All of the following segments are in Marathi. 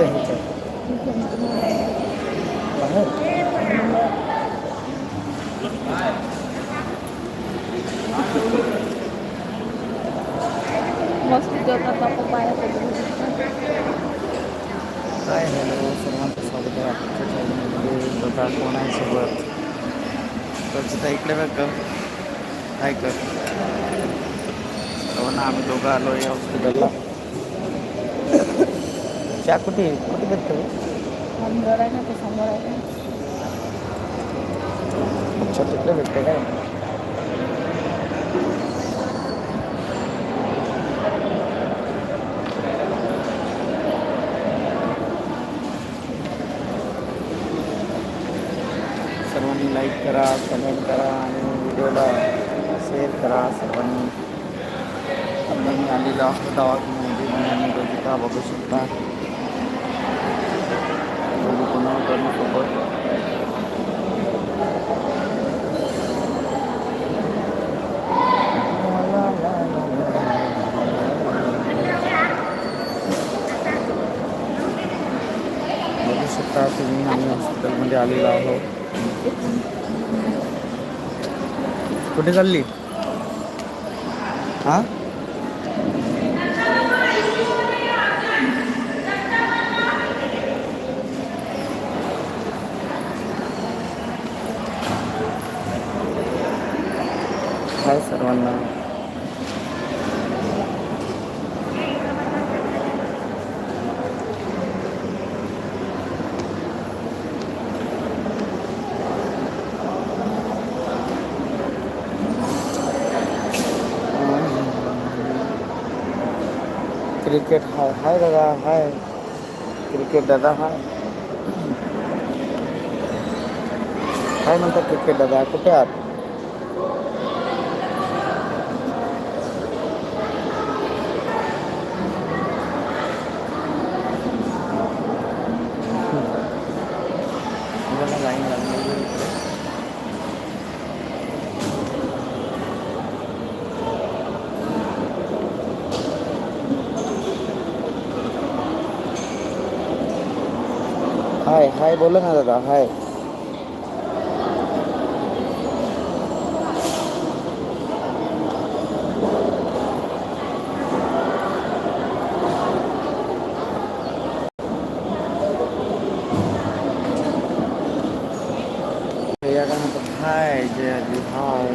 कुठे ह्याच्यात मस्त जेवतात आपण बाहेर काय हॅलो सर्वांचं स्वागत आहे आजच्या चॅनलमध्ये बघा कोण आहे सोबत? तर इकडे बघ. काय कर? सर्वांना आम्ही दोघं आलो या हॉस्पिटलला चहा कुठे कुठे भेटतो आहे ना ते समोर आहे अच्छा तिकडे भेटते काय सर्वांनी लाईक करा कमेंट करा आणि व्हिडिओला शेअर करा सर्वांनी. आता मी दवाखान्यामध्ये आणि बघिता बघू शकता. दोघी पुन्हा करून सोबत बघू शकता तुम्ही आम्ही हॉस्पिटलमध्ये आलेलो आहोत कुठे चालली हा हाय सर्वांना क्रिकेट हाय हाय दादा हाय क्रिकेट दादा हाय काय म्हणतात क्रिकेट दादा कुठे आहात? हाय हाय बोला ना दादा हाय या काय म्हणतात हाय जय अली हाय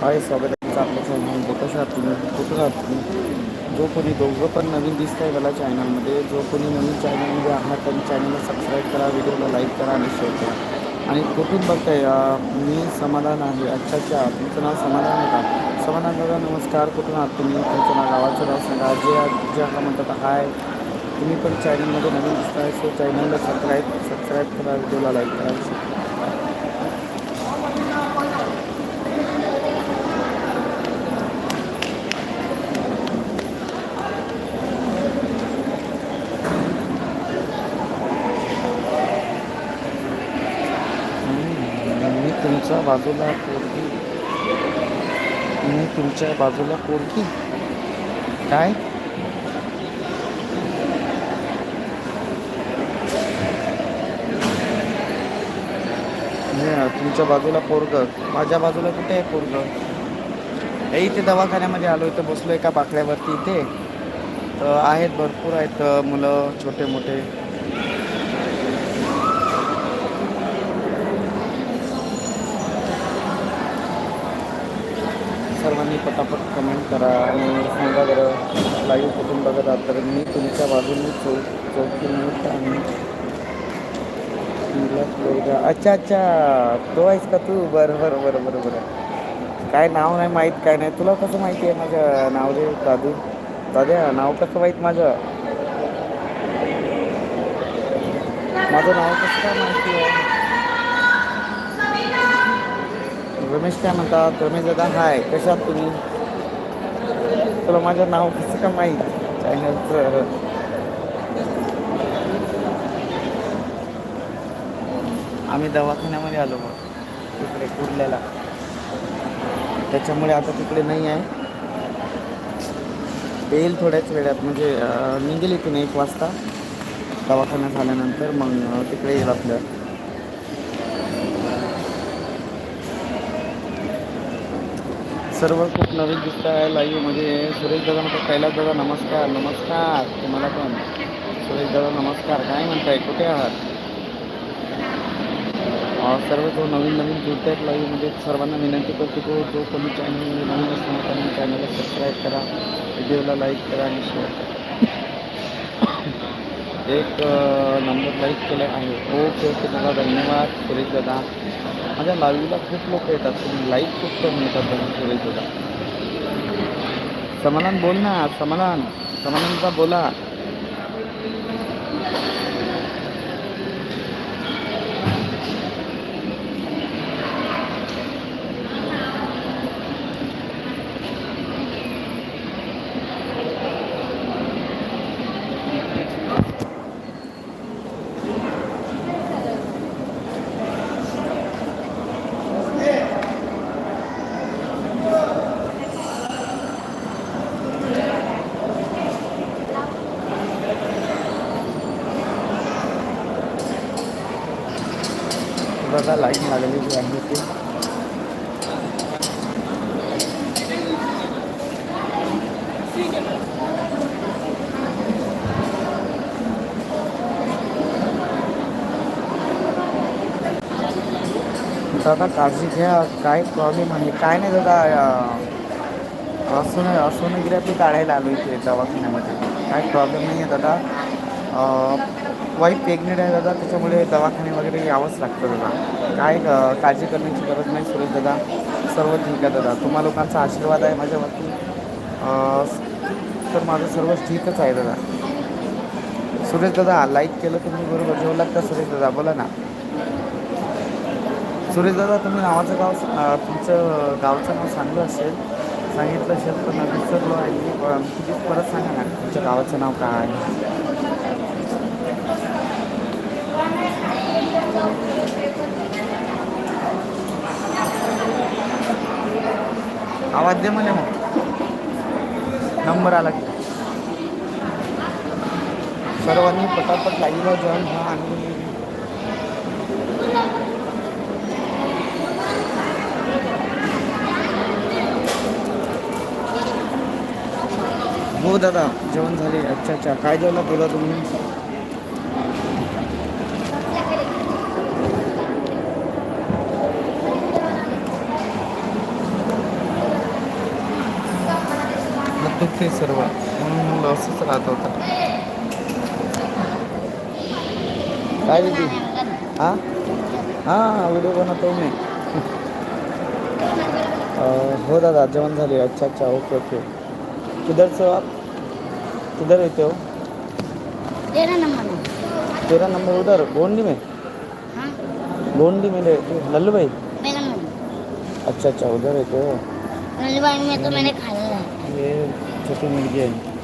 हाय स्वागत आहे तुमचं आपल्या चॅनलमध्ये कसं आहात तुम्ही कुठं आहात तुम्ही जो कोणी दोघं पण नवीन दिसत आहे मला चॅनलमध्ये जो कोणी नवीन चॅनलमध्ये आहात त्यांनी चॅनलला सबस्क्राईब करा व्हिडिओला लाईक करा आणि शेअर करा. आणि कुठून बघताय मी समाधान आहे. अच्छा अच्छा तुमचं नाव समाधान आहे का समाधान दादा नमस्कार. कुठून आहात तुम्ही? तुमचं नाव गावाचं नाव सांगा. जे जे का म्हणतात हाय. तुम्ही पण चॅनलमध्ये नवीन दिसताय सो चॅनलला सबस्क्राईब सबस्क्राईब करा व्हिडिओला लाईक करा मी तुमच्या बाजूला पोरगी. मी तुमच्या बाजूला पोरगी. काय? तुमच्या बाजूला पोरग. माझ्या बाजूला कुठे आहे पोरग? हे इथे दवाखान्यामध्ये आलो इथं बसलो एका बाकड्यावरती? इथे? तर आहेत भरपूर आहेत मुलं छोटे मोठे सर्वांनी पटापट कमेंट करा आणि सांगा बरं लाईव्ह कुठून बघत आहात? तर मी तुमच्या बाजूने चौ चौकी मिळत आणि अच्छा अच्छा. तो आहेस का तू? बरं बरं बरं बरं बरं. काय नाव नाही माहीत काय नाही. तुला कसं माहिती आहे माझं नाव रे दादू? दाद्या नाव कसं माहीत माझं? माझं नाव कसं काय माहिती आहे? रमेश काय म्हणतात रमेश दादा हाय. कशात तुम्ही? तुला माझं नाव कसं का माहीत? चॅनलचं आम्ही दवाखान्यामध्ये आलो मग. तिकडे कुर्ल्याला. त्याच्यामुळे आता तिकडे नाही आहे. येईल थोड्याच वेळात. म्हणजे निघेल इथून एक वाजता. दवाखाना झाल्यानंतर मग तिकडे येईल आपलं. सर्व खूप नवीन दिसत आहे लाईव्हमध्ये सुरेश दादा म्हणतात कैलास दादा नमस्कार नमस्कार. तुम्हाला पण. सुरेश दादा नमस्कार. काय म्हणताय? कुठे आहात? सर्व जो नवीन नवीन जुळत आहेत लाईव्हमध्ये सर्वांना विनंती करतो तो जो कोणी चॅनल नवीन असणार त्यांनी चॅनलला सबस्क्राईब करा व्हिडिओला लाईक करा आणि शेअर करा. एक नंबर लाईक केले आहे. ओके ओके दादा धन्यवाद सुरेश दादा. माझ्या लाईव्हला खूप लोक येतात लाईक खूप कमी येतात दादा सुरेश दादा. समाधान बोल ना समाधान. समाधानचा बोला. दादा लाइट लागलेली आहे ते. दादा काळजी घ्या काय प्रॉब्लेम आहे काय नाही दादा अं, असोन असोनोग्राफी काढायला आलो इथे दवाखान्यामध्ये. काय प्रॉब्लेम नाही आहे दादा वाईफ प्रेग्नेंट आहे दादा त्याच्यामुळे दवाखाने वगैरे यावंच लागतं दादा. काय काळजी करण्याची गरज नाही सुरेश दादा. सर्व ठीक आहे दादा. तुम्हा लोकांचा आशीर्वाद आहे माझ्यावरती तर माझं सर्व ठीकच आहे दादा. सुरेश दादा लाईक केलं तुम्ही बरोबर. जेवलात लागता सुरेश दादा? बोला ना. सुरेश दादा तुम्ही नावाचं गाव तुमचं गावचं नाव सांगलं असेल. सांगितलं असेल पण विसरलो आहे. पण परत सांगा ना तुमच्या गावाचं नाव काय आहे? आवाज दे म्हणे मग. नंबर आला की. सर्वांनी पटापट लाईव्हला जॉईन व्हा आणि हो दादा जेवण झाले. अच्छा अच्छा. काय जेवला बोला तुम्ही? दुखते सर्व. म्हणून म्हणलं असंच राहत होतं. काय दिदी हाँ? हाँ व्हिडिओ बनवतो मी. हो दादा जेवण झाले. अच्छा अच्छा ओके ओके. किधर से आप? किधर रहते हो? तेरा नंबर तेरा नंबर उधर गोंडी में? हाँ। गोंडी में रहते हो? लल्लू भाई? अच्छा अच्छा उधर रहते हो। नलबाग में तो मैंने खाया है। ये छोटी मुलगी आहे.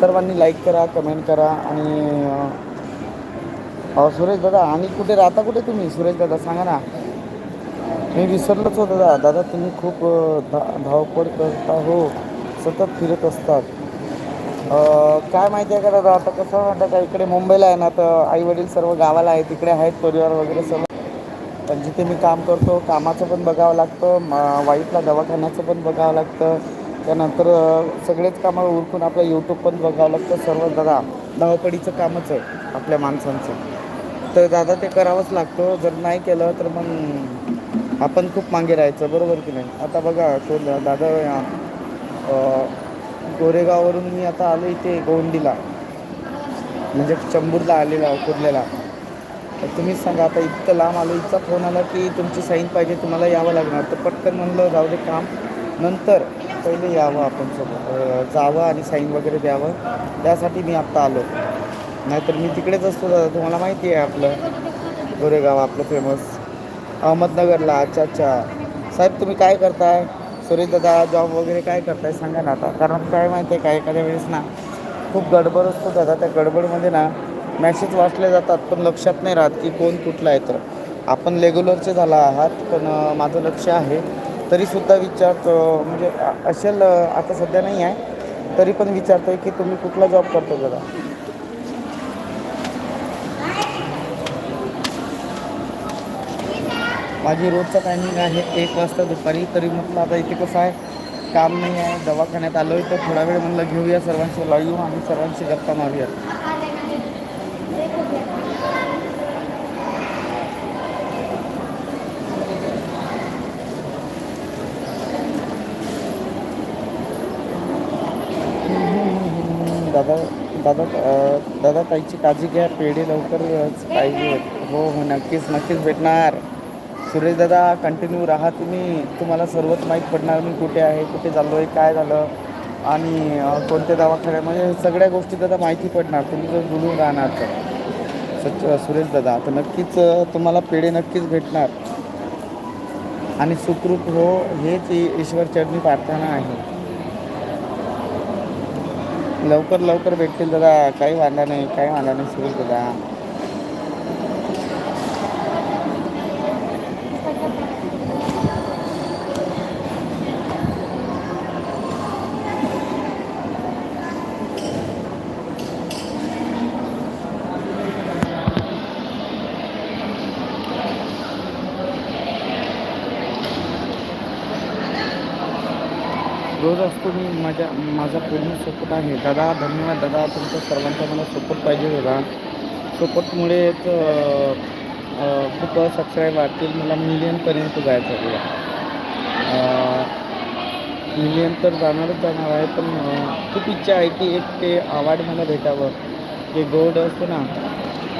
सर्वांनी लाईक करा कमेंट करा आणि सुरेश दादा आणि कुठे राहता कुठे तुम्ही? सुरेश दादा सांगा ना. मी विसरलोच हो दादा दादा तुम्ही खूप धा धावपळ करता हो. सतत फिरत असतात. काय माहिती आहे का दादा आता कसं म्हणतात का? इकडे मुंबईला आहे ना तर आई वडील सर्व गावाला आहे तिकडे आहेत परिवार वगैरे सर्व. पण जिथे मी काम करतो कामाचं पण बघावं लागतं म वाईफला दवाखान्याचं पण बघावं लागतं. त्यानंतर सगळेच कामं उरकून आपलं यूट्यूब पण बघावं लागतं. सर्व दादा धावपडीचं कामच आहे आपल्या माणसांचं. तर दादा ते करावंच लागतं. जर नाही केलं तर मग आपण खूप मागे राहायचं बरोबर की नाही? आता बघा तो दादा गोरेगाववरून मी आता आलो इथे गोंडीला. म्हणजे चंबूरला आलेला कुर्ल्याला तर तुम्हीच सांगा आता इतकं लांब आलो इतका फोन आला की तुमची साईन पाहिजे तुम्हाला यावं लागणार. तर पटकन म्हणलं जाऊ दे काम. नंतर पहिले यावं आपण सोबत. जावं आणि साईन वगैरे द्यावं. त्यासाठी मी आत्ता आलो. नाहीतर मी तिकडेच असतो दादा तुम्हाला माहिती आहे आपलं. गोरेगाव आपलं फेमस अहमदनगरला अच्छा अच्छा साहेब तुम्ही काय करताय? सुरेश दादा जॉब वगैरे काय करताय? सांगा ना आता. कारण काय माहिती आहे का एखाद्या वेळेस ना खूप गडबड असतो दादा. त्या गडबडमध्ये ना मॅसेज वाचले जातात पण लक्षात नाही राहत की कोण कुठला आहे तर. आपण रेग्युलरचे झाला आहात पण माझं लक्ष आहे. तरीसुद्धा विचारतो म्हणजे असेल आता सध्या नाही आहे. तरी पण विचारतोय की तुम्ही कुठला जॉब करतो जरा? माझी रोजचा टायमिंग आहे एक वाजता दुपारी तरी म्हटलं आता इथे कसं आहे? काम नाही आहे दवाखान्यात आलो आहे तर थोडा वेळ म्हणलं घेऊया सर्वांशी लाईव्ह आणि सर्वांशी गप्पा मारूया दादा दादा दादा ताईची काळजी घ्या पेढे लवकरच पाहिजे. हो हो नक्कीच नक्कीच भेटणार. सुरेश दादा कंटिन्यू राहा तुम्ही. तुम्हाला सर्वच माहीत पडणार मी कुठे आहे कुठे चाललो आहे काय झालं. आणि कोणत्या दवाखान्या म्हणजे सगळ्या गोष्टी दादा माहिती पडणार. तुम्ही जर बोलून राहणार तर. सच सुरेश दादा तर नक्कीच तुम्हाला पेढे नक्कीच भेटणार. आणि सुखरूप हो हेच ईश्वर चरणी प्रार्थना आहे. लवकर लवकर भेटतील दादा. काही वांधा नाही काही वांधा नाही सुरेश दादा. तुम्ही माझ्या माझा पूर्ण सपोर्ट आहे. दादा धन्यवाद. दादा तुमचा सर्वांचा मला सपोर्ट पाहिजे होता. सपोर्टमुळेच खूप सबस्क्राईब वाटतील मला मिलियनपर्यंत जायचं आहे. मिलियन तर जाणारच जाणार आहे पण खूप इच्छा आहे की एक ते अवॉर्ड मला भेटावं. जे गोल्ड असतं ना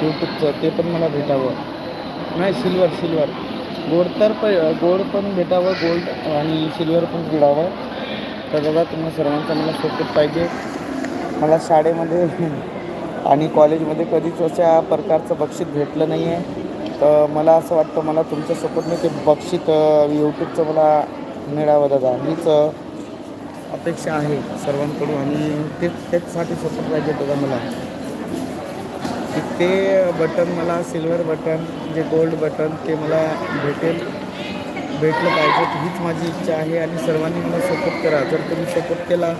यूट्यूबचं ते पण मला भेटावं. नाही सिल्वर सिल्वर गोड तर प गोड पण भेटावं. गोल्ड आणि सिल्वर पण मिळावं. तर दादा तुम्हाला सर्वांचा मला सपोर्ट पाहिजे. मला शाळेमध्ये आणि कॉलेजमध्ये कधीच अशा प्रकारचं बक्षीस भेटलं नाही आहे तर मला असं वाटतं मला तुमच्या सपोर्टने ते बक्षीस यूट्यूबचं मला मिळावं दादा. हीच अपेक्षा आहे सर्वांकडून आणि ते त्याचसाठी सपोर्ट पाहिजे दादा मला. की ते बटन मला सिल्वर बटन जे गोल्ड बटन ते मला भेटेल. भेटलं पाहिजे हीच माझी इच्छा आहे आणि सर्वांनी मला सपोर्ट करा. जर तुम्ही सपोर्ट केला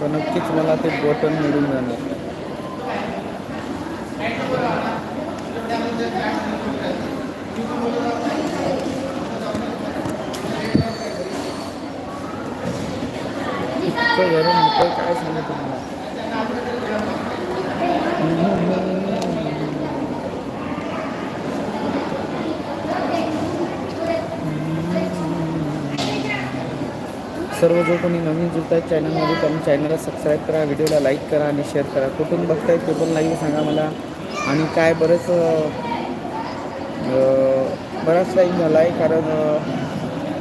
तर नक्कीच मला ते बटन मिळून जाणार. इतकं गरम होतं काय सांगू तुम्हाला? सर्व जो कोणी नवीन जुळत आहेत चॅनलमध्ये त्यांनी चॅनलला सबस्क्राईब करा व्हिडिओला लाईक करा आणि शेअर करा. कुठून बघताय ते पण लाईव्ह सांगा मला. आणि काय बरंच बराच टाईम झाला आहे कारण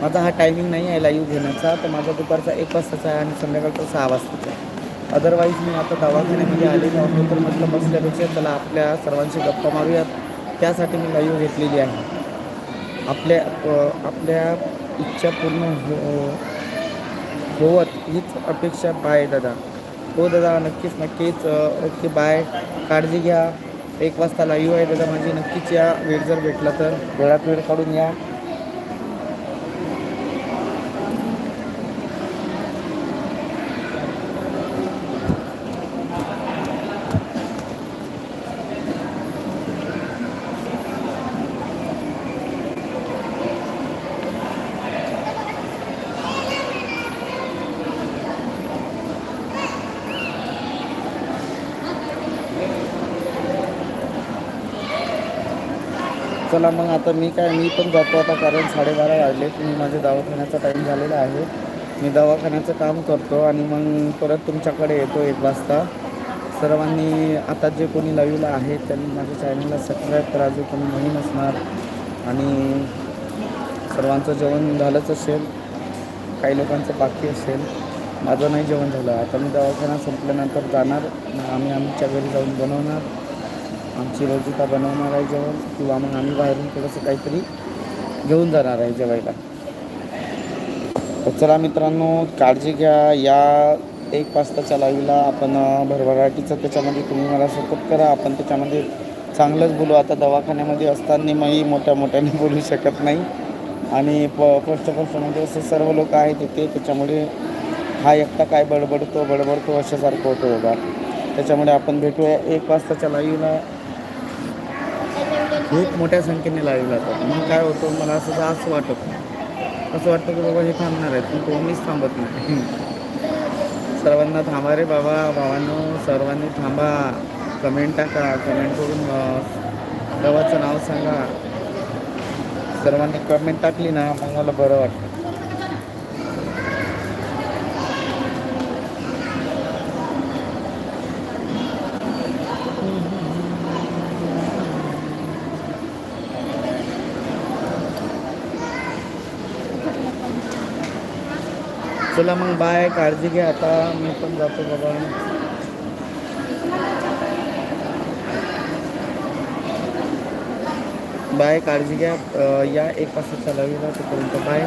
माझा हा टायमिंग नाही आहे लाईव्ह घेण्याचा. तर माझा दुपारचा एक वाजताचा आहे आणि संध्याकाळचा सहा वाजताचा आहे. अदरवाईज मी आता दवाखान्यामध्ये आलेलो आहोत तर म्हटलं बसल्यापेक्षा चला आपल्या सर्वांशी गप्पा मारूयात. त्यासाठी मी लाईव्ह घेतलेली आहे. आपल्या आपल्या इच्छा पूर्ण हो होवत हीच अपेक्षा बाय दादा. हो दादा नक्कीच नक्कीच ओके बाय. काळजी घ्या. एक वाजता लाईव्ह आहे दादा म्हणजे नक्कीच या वेळ जर भेटला तर. वेळात वेळ काढून या. चला मग आता मी काय मी पण जातो आता कारण साडेबारा वाजले मी माझ्या दवाखान्याचा टाईम झालेला आहे. मी दवाखान्याचं काम करतो आणि मग परत तुमच्याकडे येतो एक वाजता. सर्वांनी आता जे कोणी लाईव्हला आहे त्यांनी माझ्या चॅनलला सबस्क्राईब करा जो कोणी नवीन असणार. आणि सर्वांचं जेवण झालंच असेल काही लोकांचं बाकी असेल. माझं नाही जेवण झालं. आता मी दवाखाना संपल्यानंतर जाणार. आम्ही आमच्या घरी जाऊन बनवणार. आमची रोजिता बनवणार आहे जेवण? किंवा मग आम्ही बाहेरून थोडंसं काहीतरी घेऊन जाणार आहे जेवायला. तर चला मित्रांनो काळजी घ्या. या एक वाजताच्या लाईव्हला आपण भरभराटीचं त्याच्यामध्ये तुम्ही मला सपोर्ट करा. आपण त्याच्यामध्ये चांगलंच बोलू. आता दवाखान्यामध्ये असताना मी मोठ्या मोठ्याने बोलू शकत नाही. आणि प फर्स्ट फर्स्ट म्हणजे असे सर्व लोक आहेत तिथे त्याच्यामुळे हा एकटा काय बडबडतो बडबडतो अशासारखं होतो बघा. त्याच्यामुळे आपण भेटूया. एक वाजताच्या लाईव्हला खूप मोठ्या संख्येने लाईव्ह जातात. मग काय होतं मला असं असं वाटत असं वाटतं की बाबा हे थांबणार आहेत पण कोणीच थांबत नाही. सर्वांना थांबा रे बाबा. भावांनो सर्वांनी थांबा. कमेंट टाका. कमेंट करून अं, देवाचं नाव सांगा. सर्वांनी कमेंट टाकली ना मग मला बरं वाटतं. चला मग बाय काळजी घ्या आता. मी पण जातो बाबा. बाय काळजी घ्या. या एक वाजता लावीला तोपर्यंत बाय